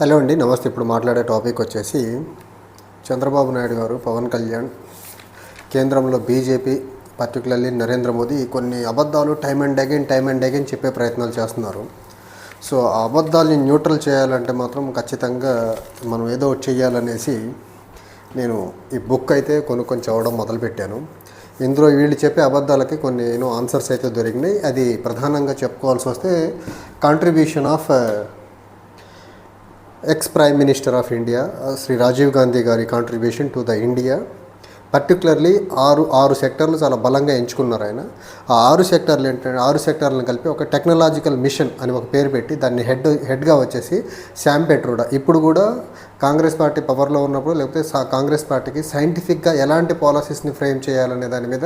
Hello అండి నమస్తే. ఇప్పుడు మాట్లాడే టాపిక్ వచ్చేసి చంద్రబాబు నాయుడు గారు పవన్ కళ్యాణ్ కేంద్రంలో బీజేపీ పర్టికులర్లీ నరేంద్ర మోదీ కొన్ని అబద్ధాలు time and again time and again చెప్పే ప్రయత్నాలు చేస్తున్నారు. సో ఆ అబద్ధాలని న్యూట్రల్ చేయాలంటే మాత్రం ఖచ్చితంగా మనం ఏదో ఒకటి చేయాలనేసి నేను ఈ బుక్ అయితే కొనుక్కొని చదవడం మొదలుపెట్టాను. ఇందులో వీళ్ళు చెప్పే అబద్ధాలకి కొన్ని ఏమో ఆన్సర్స్ అయితే దొరికినాయి. అది ప్రధానంగా చెప్పుకోవాల్సి వస్తే contribution of ex-Prime Minister of India, uh, Sri Rajiv Gandhi Gari contribution to the India. Particularly ఆరు ఆరు సెక్టర్లు చాలా బలంగా ఎంచుకున్నారు ఆయన. ఆ ఆరు సెక్టర్లు ఏంటంటే ఆరు సెక్టర్లను కలిపి ఒక టెక్నాలజికల్ మిషన్ అని ఒక పేరు పెట్టి దాన్ని హెడ్ హెడ్గా వచ్చేసి శామ్ పెట్రోడా. ఇప్పుడు కూడా కాంగ్రెస్ పార్టీ పవర్లో ఉన్నప్పుడు లేకపోతే కాంగ్రెస్ పార్టీకి సైంటిఫిక్గా ఎలాంటి పాలసీస్ని ఫ్రేమ్ చేయాలనే దాని మీద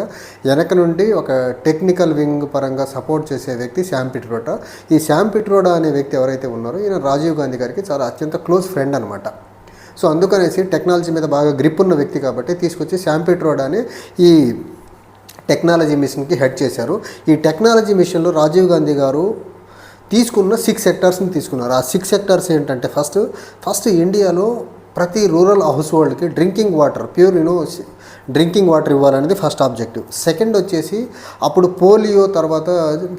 వెనక నుండి ఒక టెక్నికల్ వింగ్ పరంగా సపోర్ట్ చేసే వ్యక్తి శ్యామ్ పిట్రోడా. ఈ శ్యామ్ పిట్రోడా అనే వ్యక్తి ఎవరైతే ఉన్నారో ఈయన రాజీవ్ గాంధీ గారికి చాలా అత్యంత క్లోజ్ ఫ్రెండ్ అనమాట సో అందుకనేసి టెక్నాలజీ మీద బాగా గ్రిప్ ఉన్న వ్యక్తి కాబట్టి తీసుకొచ్చి శామ్ పిట్రోడా అని ఈ టెక్నాలజీ మిషన్కి హెడ్ చేశారు. ఈ టెక్నాలజీ మిషన్లో రాజీవ్ గాంధీ గారు తీసుకున్న సిక్స్ సెక్టార్స్ని తీసుకున్నారు. ఆ సిక్స్ సెక్టార్స్ ఏంటంటే ఫస్ట్ ఫస్ట్ ఇండియాలో ప్రతి రూరల్ హౌస్ హోల్డ్కి drinking water pure you know drinking water ఇవ్వాలనేది ఫస్ట్ ఆబ్జెక్టివ్ సెకండ్ వచ్చేసి అప్పుడు పోలియో తర్వాత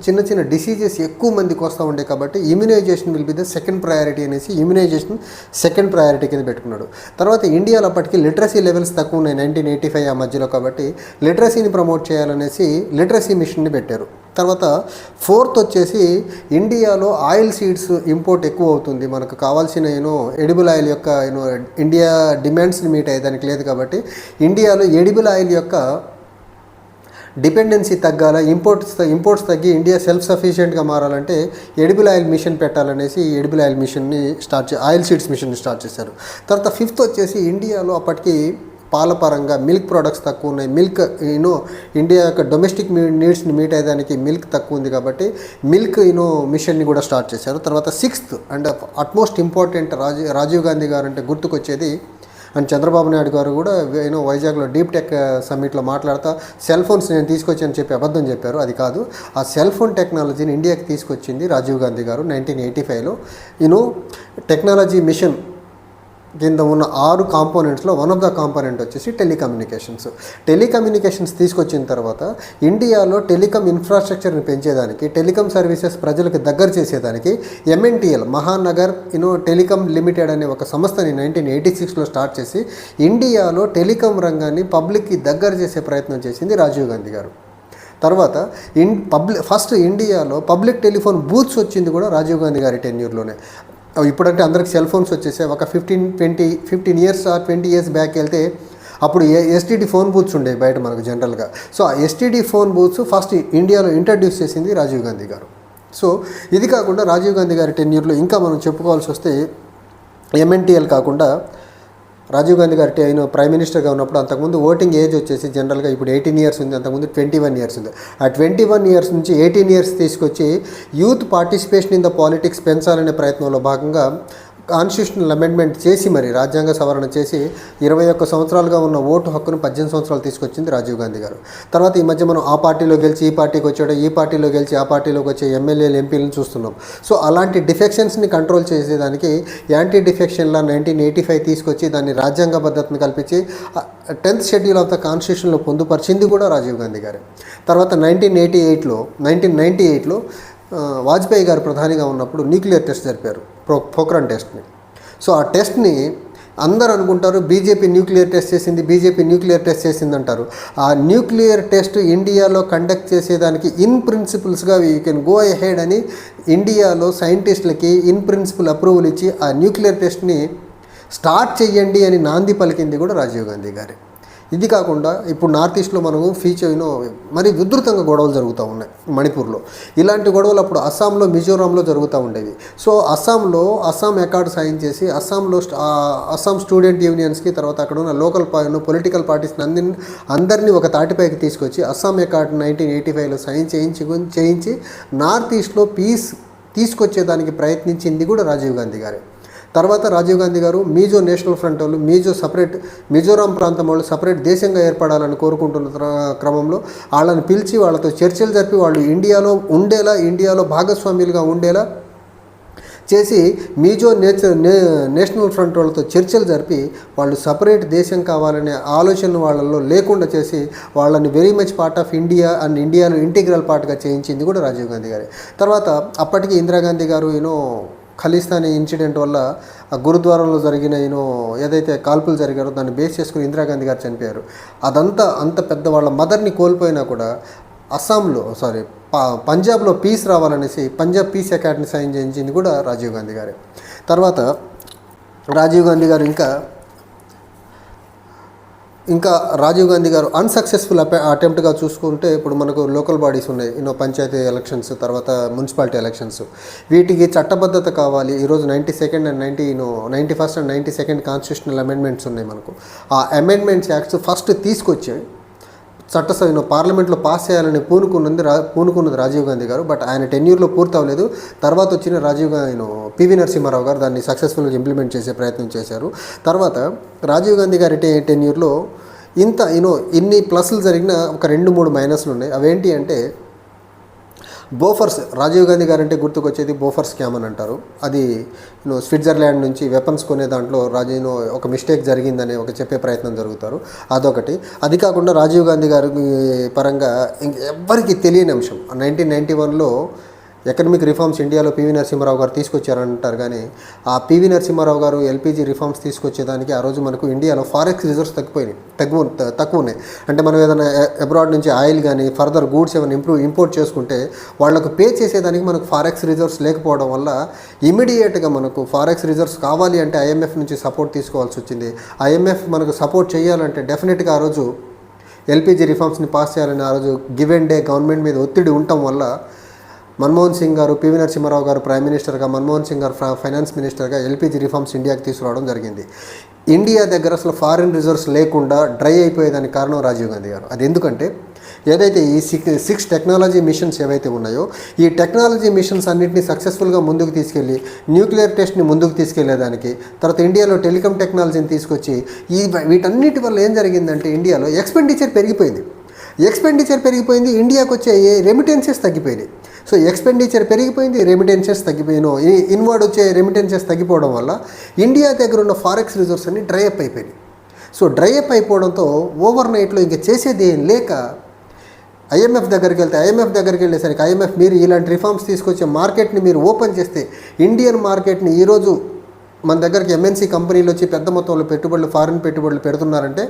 చిన్న చిన్న డిసీజెస్ ఎక్కువ మందికి వస్తూ ఉండే కాబట్టి immunisation will be the second priority అనేసి ఇమ్యునైజేషన్ సెకండ్ ప్రయారిటీ కింద పెట్టుకున్నాడు. తర్వాత ఇండియాలో అప్పటికి లిటరసీ లెవెల్స్ తక్కువ ఉన్నాయి నైన్టీన్ ఎయిటీ ఫైవ్ ఆ మధ్యలో కాబట్టి లిటరసీని ప్రమోట్ చేయాలనేసి లిటరసీ మిషన్ని పెట్టారు. తర్వాత ఫోర్త్ వచ్చేసి ఇండియాలో ఆయిల్ సీడ్స్ ఇంపోర్ట్ ఎక్కువ అవుతుంది. మనకు కావాల్సిన యూనో ఎడిబుల్ ఆయిల్ యొక్క ఏమో ఇండియా డిమాండ్స్ని మీట్ అయ్యేదానికి లేదు కాబట్టి ఇండియాలో ఎడిబుల్ ఆయిల్ యొక్క డిపెండెన్సీ తగ్గాల ఇంపోర్ట్స్ ఇంపోర్ట్స్ తగ్గి ఇండియా సెల్ఫ్ సఫిషియెంట్గా మారాలంటే ఎడిబుల్ ఆయిల్ మిషన్ పెట్టాలనేసి ఎడిబుల్ ఆయిల్ మిషన్ని స్టార్ట్ ఆయిల్ సీడ్స్ మిషన్ని స్టార్ట్ చేశారు. తర్వాత ఫిఫ్త్ వచ్చేసి ఇండియాలో అప్పటికి పాల పరంగా మిల్క్ ప్రోడక్ట్స్ తక్కువ ఉన్నాయి. మిల్క్ యూనో ఇండియా యొక్క డొమెస్టిక్ నీడ్స్ని మీట్ అయ్యేదానికి మిల్క్ తక్కువ ఉంది కాబట్టి మిల్క్ యూనో మిషన్ని కూడా స్టార్ట్ చేశారు. తర్వాత sixth and utmost important Rajiv Rajiv Gandhi గారు అంటే గుర్తుకొచ్చేది అండ్ చంద్రబాబు నాయుడు గారు కూడా యూనో వైజాగ్లో డీప్ టెక్ సమ్మిట్లో మాట్లాడుతూ సెల్ ఫోన్స్ నేను తీసుకొచ్చాను చెప్పి అబద్ధం చెప్పారు. అది కాదు. ఆ సెల్ ఫోన్ టెక్నాలజీని ఇండియాకి తీసుకొచ్చింది రాజీవ్ గాంధీ గారు నైన్టీన్ ఎయిటీ ఫైవ్లో యూనో టెక్నాలజీ మిషన్ కింద ఉన్న ఆరు కాంపోనెంట్స్లో వన్ ఆఫ్ ద కాంపోనెంట్ వచ్చేసి టెలికమ్యూనికేషన్స్. టెలికమ్యూనికేషన్స్ తీసుకొచ్చిన తర్వాత ఇండియాలో టెలికమ్ ఇన్ఫ్రాస్ట్రక్చర్ని పెంచేదానికి టెలికమ్ సర్వీసెస్ ప్రజలకు దగ్గర చేసేదానికి MNTL Mahanagar you know telecom limited అనే ఒక సంస్థని నైన్టీన్ ఎయిటీ సిక్స్లో స్టార్ట్ చేసి ఇండియాలో టెలికమ్ రంగాన్ని పబ్లిక్కి దగ్గర చేసే ప్రయత్నం చేసింది రాజీవ్ గాంధీ గారు. తర్వాత ఇన్ పబ్లిక్ ఫస్ట్ ఇండియాలో పబ్లిక్ టెలిఫోన్ బూత్స్ వచ్చింది కూడా రాజీవ్ గాంధీ గారి టెన్యూర్లోనే. ఇప్పుడంటే అందరికి సెల్ ఫోన్స్ వచ్చేసాయి. ఒక ఫిఫ్టీన్ ట్వంటీ ఫిఫ్టీన్ ఇయర్స్ ఆ ట్వంటీ ఇయర్స్ బ్యాక్ వెళ్తే అప్పుడు ఎస్టీడీ ఫోన్ బూత్స్ ఉండేవి బయట మనకు జనరల్గా సో ఆ ఎస్టీడీ ఫోన్ బూత్స్ ఫస్ట్ ఇండియాలో ఇంట్రడ్యూస్ చేసింది రాజీవ్ గాంధీ గారు. సో ఇది కాకుండా రాజీవ్ గాంధీ గారి టెన్యూర్లో ఇంకా మనం చెప్పుకోవాల్సి వస్తే ఎంఎన్టీఎల్ కాకుండా రాజీవ్ గాంధీ గారి ఆయన ప్రైమ్ మినిస్టర్గా ఉన్నప్పుడు అంతకుముందు ఓటింగ్ ఏజ్ వచ్చేసి జనరల్గా ఇప్పుడు ఎయిటీన్ ఇయర్స్ ఉంది అంతకుముందు ట్వంటీ వన్ ఇయర్స్ ఉంది. ఆ ట్వంటీ వన్ ఇయర్స్ నుంచి ఎయిటీన్ ఇయర్స్ తీసుకొచ్చి youth participation in the politics పెంచాలనే ప్రయత్నంలో భాగంగా కాన్స్టిట్యూషనల్ అమెండ్మెంట్ చేసి మరి రాజ్యాంగ సవరణ చేసి ఇరవై ఒక్క సంవత్సరాలుగా ఉన్న ఓటు హక్కును పద్దెనిమిది సంవత్సరాలు తీసుకొచ్చింది రాజీవ్ గాంధీ గారు. తర్వాత ఈ మధ్య మనం ఆ పార్టీలో గెలిచి ఈ పార్టీకి వచ్చాడు ఈ పార్టీలో గెలిచి ఆ పార్టీలోకి వచ్చే ఎమ్మెల్యేలు ఎంపీలను చూస్తున్నాం. సో అలాంటి డిఫెక్షన్స్ని కంట్రోల్ చేసేదానికి anti defection law nineteen eighty five తీసుకొచ్చి దాన్ని రాజ్యాంగ పద్ధతిని కల్పించి టెన్త్ షెడ్యూల్ ఆఫ్ ద కాన్స్టిట్యూషన్లో పొందుపరిచింది కూడా రాజీవ్ గాంధీ గారే. తర్వాత నైన్టీన్ ఎయిటీ ఎయిట్లో నైన్టీన్ నైంటీ ఎయిట్లో వాజ్పేయి గారు ప్రధానిగా ఉన్నప్పుడు న్యూక్లియర్ టెస్ట్ జరిపారు ప్రో పోక్రాన్ టెస్ట్ని. సో ఆ టెస్ట్ని అందరూ అనుకుంటారు బీజేపీ న్యూక్లియర్ టెస్ట్ చేసింది బీజేపీ న్యూక్లియర్ టెస్ట్ చేసింది అంటారు ఆ న్యూక్లియర్ టెస్ట్ ఇండియాలో కండక్ట్ చేసేదానికి ఇన్ ప్రిన్సిపల్స్గా యూ కెన్ గో హెడ్ అని ఇండియాలో సైంటిస్టులకి ఇన్ ప్రిన్సిపల్ అప్రూవల్ ఇచ్చి ఆ న్యూక్లియర్ టెస్ట్ని స్టార్ట్ చేయండి అని నాంది పలికింది కూడా రాజీవ్ గాంధీ గారే. ఇది కాకుండా ఇప్పుడు నార్త్ ఈస్ట్లో మనము ఫీచర్ యూనో మరి విస్తృతంగా గొడవలు జరుగుతూ ఉన్నాయి మణిపూర్లో. ఇలాంటి గొడవలు అప్పుడు అస్సాంలో మిజోరాంలో జరుగుతూ ఉండేవి. సో అస్సాంలో అస్సాం అకార్డ్ సైన్ చేసి అస్సాంలో అస్సాం స్టూడెంట్ యూనియన్స్కి తర్వాత అక్కడ ఉన్న లోకల్ పొలిటికల్ పార్టీస్ని అందరిని అందరినీ ఒక తాటిపైకి తీసుకొచ్చి అస్సాం అకార్డ్ నైన్టీన్ ఎయిటీ ఫైవ్లో సైన్ చేయించి చేయించి నార్త్ ఈస్ట్లో పీస్ తీసుకొచ్చేదానికి ప్రయత్నించింది కూడా రాజీవ్ గాంధీ గారే. తర్వాత రాజీవ్ గాంధీ గారు మీజో నేషనల్ ఫ్రంట్ వాళ్ళు మీజో సపరేట్ మిజోరాం ప్రాంతం వాళ్ళు సపరేట్ దేశంగా ఏర్పడాలని కోరుకుంటున్న క్రమంలో వాళ్ళని పిలిచి వాళ్ళతో చర్చలు జరిపి వాళ్ళు ఇండియాలో ఉండేలా ఇండియాలో భాగస్వామ్యులుగా ఉండేలా చేసి మీజో నేచర్ నే నేషనల్ ఫ్రంట్ వాళ్ళతో చర్చలు జరిపి వాళ్ళు సపరేట్ దేశం కావాలనే ఆలోచన వాళ్ళల్లో లేకుండా చేసి వాళ్ళని very much part of India and ఇండియాను ఇంటిగ్రల్ పార్ట్గా చేయించింది కూడా రాజీవ్ గాంధీ గారే. తర్వాత అప్పటికి ఇందిరాగాంధీ గారు యూనో ఖలిస్తానీ ఇన్సిడెంట్ వల్ల ఆ గురుద్వారంలో జరిగిన ఈయన ఏదైతే కాల్పులు జరిగారో దాన్ని బేస్ చేసుకుని ఇందిరాగాంధీ గారు చనిపోయారు. అదంతా అంత పెద్ద వాళ్ళ మదర్ని కోల్పోయినా కూడా అస్సాంలో సారీ ప- పంజాబ్లో పీస్ రావాలనేసి పంజాబ్ పీస్ అకాడమీ సైన్ చేయించింది కూడా రాజీవ్ గాంధీ గారే. తర్వాత రాజీవ్ గాంధీ గారు ఇంకా ఇంకా రాజీవ్ గాంధీ గారు అన్సక్సెస్ఫుల్ అటెంప్ట్గా చూసుకుంటే ఇప్పుడు మనకు లోకల్ బాడీస్ ఉన్నాయి. యూనో పంచాయతీ ఎలక్షన్స్ తర్వాత మున్సిపాలిటీ ఎలక్షన్స్ వీటికి చట్టబద్ధత కావాలి. ఈరోజు ninety second and ninety you know ninety first and ninety second constitutional amendments ఉన్నాయి మనకు. ఆ అమెండ్మెంట్స్ యాక్ట్స్ ఫస్ట్ తీసుకొచ్చాయి. చట్టసభను పార్లమెంట్లో పాస్ చేయాలని పూనుకున్నది రా పూనుకున్నది రాజీవ్ గాంధీ గారు. బట్ ఆయన టెన్యూర్లో పూర్తి అవ్వలేదు తర్వాత వచ్చిన రాజీవ్ గాంధీ పివి నరసింహారావు గారు దాన్ని సక్సెస్ఫుల్గా ఇంప్లిమెంట్ చేసే ప్రయత్నం చేశారు. తర్వాత రాజీవ్ గాంధీ గారి టె టెన్యూర్లో ఇంత యూనో ఇన్ని ప్లస్లు జరిగిన ఒక రెండు మూడు మైనస్లు ఉన్నాయి. అవేంటి అంటే బోఫర్స్ రాజీవ్ గాంధీ గారు అంటే గుర్తుకొచ్చేది బోఫర్ స్కామ్ అని అంటారు. అది నువ్వు స్విట్జర్లాండ్ నుంచి వెపన్స్ కొనే దాంట్లో రాజీవ్ ఒక మిస్టేక్ జరిగిందని ఒక చెప్పే ప్రయత్నం జరుగుతారు. అదొకటి. అది కాకుండా రాజీవ్ గాంధీ గారి పరంగా ఇంక ఎవ్వరికి తెలియని అంశం. నైన్టీన్ నైంటీ వన్లో ఎకనమిక్ రిఫార్మ్స్ ఇండియాలో పివి నరసింహారావు గారు తీసుకొచ్చారంటారు. కానీ ఆ పివి నరసింహారావు గారు ఎల్పిజి రిఫార్మ్స్ తీసుకొచ్చేదానికి ఆ రోజు మనకు ఇండియాలో ఫారెక్స్ రిజర్వ్స్ తగ్గిపోయినాయి. తగ్గు తక్కువ ఉన్నాయి అంటే మనం ఏదైనా అబ్రాడ్ నుంచి ఆయిల్ కానీ ఫర్దర్ గూడ్స్ ఏమైనా ఇంప్రూవ్ ఇంపోర్ట్ చేసుకుంటే వాళ్ళకు పే చేసేదానికి మనకు ఫారెక్స్ రిజర్వ్స్ లేకపోవడం వల్ల ఇమీడియట్గా మనకు ఫారెక్స్ రిజర్వ్స్ కావాలి అంటే ఐఎంఎఫ్ నుంచి సపోర్ట్ తీసుకోవాల్సి వచ్చింది. ఐఎంఎఫ్ మనకు సపోర్ట్ చేయాలంటే డెఫినెట్గా ఆ రోజు ఎల్పిజి రిఫార్మ్స్ని పాస్ చేయాలని ఆ రోజు గివ్ అండ్ డే గవర్నమెంట్ మీద ఒత్తిడి ఉండటం వల్ల మన్మోహన్ సింగ్ గారు పివి నరసింహారావు గారు ప్రైమ్ మినిస్టర్గా మన్మోహన్ సింగ్ గారు ఫైనాన్స్ మినిస్టర్గా ఎల్పిజి రిఫార్మ్స్ ఇండియాకి తీసుకురావడం జరిగింది. ఇండియా దగ్గర అసలు ఫారిన్ రిజర్వ్స్ లేకుండా డ్రై అయిపోయేదానికి కారణం రాజీవ్ గాంధీ గారు. అది ఎందుకంటే ఏదైతే ఈ సిక్స్ సిక్స్ టెక్నాలజీ మిషన్స్ ఏవైతే ఉన్నాయో ఈ టెక్నాలజీ మిషన్స్ అన్నింటినీ సక్సెస్ఫుల్గా ముందుకు తీసుకెళ్ళి న్యూక్లియర్ టెస్ట్ని ముందుకు తీసుకెళ్ళేదానికి తర్వాత ఇండియాలో టెలికాం టెక్నాలజీని తీసుకొచ్చి ఈ వీటన్నిటి వల్ల ఏం జరిగిందంటే ఇండియాలో ఎక్స్పెండిచర్ పెరిగిపోయింది. ఎక్స్పెండిచర్ పెరిగిపోయింది ఇండియాకి వచ్చే రెమిటెన్సెస్ తగ్గిపోయినాయి. సో ఎక్స్పెండిచర్ పెరిగిపోయింది రెమిటెన్సెస్ తగ్గిపోయిన ఇన్వర్డ్ వచ్చే రెమిటెన్సెస్ తగ్గిపోవడం వల్ల ఇండియా దగ్గర ఉన్న ఫారెక్స్ రిజర్వ్స్ అన్ని డ్రై అప్ అయిపోయినాయి. సో డ్రై అప్ అయిపోవడంతో ఓవర్ నైట్లో ఇంకా చేసేది ఏం లేక ఐఎంఎఫ్ దగ్గరికి వెళ్తే ఐఎంఎఫ్ దగ్గరికి వెళ్ళేసరికి ఐఎంఎఫ్ మీరు ఇలాంటి రిఫార్మ్స్ తీసుకొచ్చే మార్కెట్ని మీరు ఓపెన్ చేస్తే ఇండియన్ మార్కెట్ని ఈరోజు మన దగ్గరికి ఎంఎన్సీ కంపెనీలు వచ్చి పెద్ద మొత్తంలో పెట్టుబడులు ఫారిన్ పెట్టుబడులు పెడుతున్నారంటే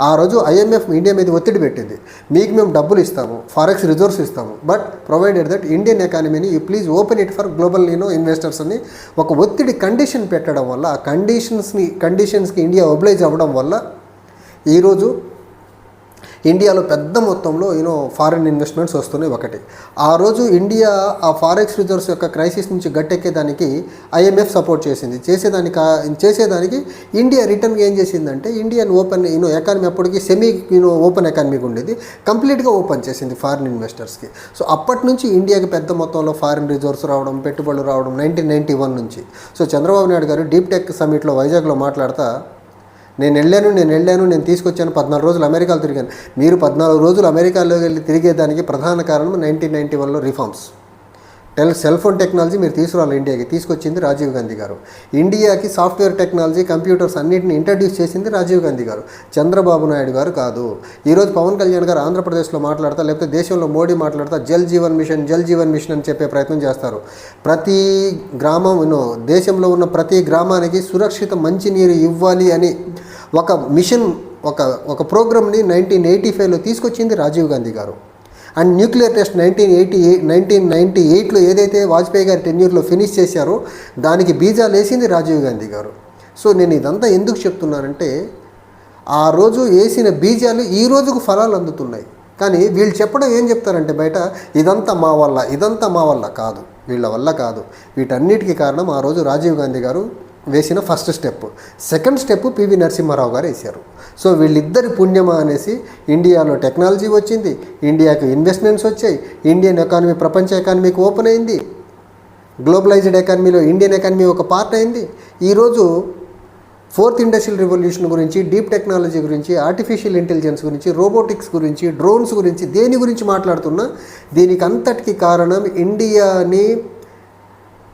ఆ రోజు ఐఎంఎఫ్ ఇండియా మీద ఒత్తిడి పెట్టింది. మీకు మేము డబ్బులు ఇస్తాము ఫారెక్స్ రిజోర్స్ ఇస్తాము but provided that Indian ఎకానమీని you please open it for global you know investors అని ఒక ఒత్తిడి కండిషన్ పెట్టడం వల్ల ఆ కండిషన్స్ని కండిషన్స్కి ఇండియా ఒబ్లైజ్ అవ్వడం వల్ల ఈరోజు ఇండియాలో పెద్ద మొత్తంలో యూనో ఫారిన్ ఇన్వెస్ట్మెంట్స్ వస్తున్నాయి ఒకటి. ఆ రోజు ఇండియా ఆ ఫారెక్స్ రిజర్వ్స్ యొక్క క్రైసిస్ నుంచి గట్టెక్కేదానికి ఐఎంఎఫ్ సపోర్ట్ చేసింది. చేసేదానికి చేసేదానికి ఇండియా రిటర్న్ ఏం చేసిందంటే Indian open you know economy అప్పటికి సెమీ యూనో ఓపెన్ ఎకానమీకి ఉండేది. కంప్లీట్గా ఓపెన్ చేసింది ఫారిన్ ఇన్వెస్టర్స్కి సో అప్పటి నుంచి ఇండియాకి పెద్ద మొత్తంలో ఫారిన్ రిజర్వ్స్ రావడం పెట్టుబడులు రావడం నైన్టీన్ నైన్టీ వన్ నుంచి. So Chandrababu Naidu garu deep tech సమిట్లో వైజాగ్లో మాట్లాడతా నేను వెళ్ళాను నేను వెళ్ళాను నేను తీసుకొచ్చాను పద్నాలుగు రోజులు అమెరికాలో తిరిగాను. మీరు పద్నాలుగు రోజులు అమెరికాలో వెళ్ళి తిరిగేదానికి ప్రధాన కారణం నైన్టీన్ నైన్టీ వన్లో reforms tell cell phone technology మీరు తీసుకురావాలి ఇండియాకి. తీసుకొచ్చింది రాజీవ్ గాంధీ గారు. ఇండియాకి సాఫ్ట్వేర్ టెక్నాలజీ కంప్యూటర్స్ అన్నింటిని ఇంట్రడ్యూస్ చేసింది రాజీవ్ గాంధీ గారు. చంద్రబాబు నాయుడు గారు కాదు. ఈరోజు పవన్ కళ్యాణ్ గారు ఆంధ్రప్రదేశ్లో మాట్లాడతా లేకపోతే దేశంలో మోడీ మాట్లాడతా జల్ జీవన్ మిషన్ జల్ జీవన్ మిషన్ అని చెప్పే ప్రయత్నం చేస్తారు. ప్రతి గ్రామం దేశంలో ఉన్న ప్రతి గ్రామానికి సురక్షిత మంచినీరు ఇవ్వాలి అని ఒక మిషన్ ఒక ఒక ప్రోగ్రామ్ని నైన్టీన్ ఎయిటీ ఫైవ్లో తీసుకొచ్చింది Rajiv Gandhi garu. And nuclear test nineteen eighty eight nineteen ninety ఎయిట్లో ఏదైతే వాజ్పేయి గారి టెన్యూర్లో ఫినిష్ చేశారో దానికి బీజాలు వేసింది రాజీవ్ గాంధీ గారు. సో నేను ఇదంతా ఎందుకు చెప్తున్నానంటే ఆ రోజు వేసిన బీజాలు ఈ రోజుకు ఫలాలు అందుతున్నాయి. కానీ వీళ్ళు చెప్పడం ఏం చెప్తారంటే బయట ఇదంతా మా వల్ల ఇదంతా మా వల్ల కాదు వీళ్ళ వల్ల కాదు. వీటన్నిటికీ కారణం ఆ రోజు రాజీవ్ గాంధీ గారు వేసిన first step. Second step PV Narasimha Rao garu వేశారు. సో వీళ్ళిద్దరి పుణ్యమా అనేసి ఇండియాలో టెక్నాలజీ వచ్చింది ఇండియాకు ఇన్వెస్ట్మెంట్స్ వచ్చాయి ఇండియన్ ఎకానమీ ప్రపంచ ఎకానమీకి ఓపెన్ అయింది గ్లోబలైజ్డ్ ఎకానమీలో ఇండియన్ ఎకానమీ ఒక పార్ట్ అయింది. ఈరోజు ఫోర్త్ ఇండస్ట్రియల్ రెవల్యూషన్ గురించి డీప్ టెక్నాలజీ గురించి ఆర్టిఫిషియల్ ఇంటెలిజెన్స్ గురించి రోబోటిక్స్ గురించి డ్రోన్స్ గురించి దేని గురించి మాట్లాడుతున్నా దీనికి అంతటికి కారణం ఇండియాని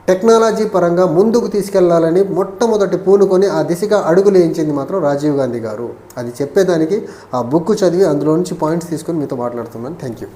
టెక్నాలజీ పరంగా ముందుకు తీసుకెళ్ళాలని మొట్టమొదటి పూనుకొని ఆ దిశగా అడుగులు వేయించింది మాత్రం రాజీవ్ గాంధీ గారు. అది చెప్పేదానికి ఆ బుక్ చదివి అందులో నుంచి పాయింట్స్ తీసుకొని మీతో మాట్లాడుతున్నాను. Thank you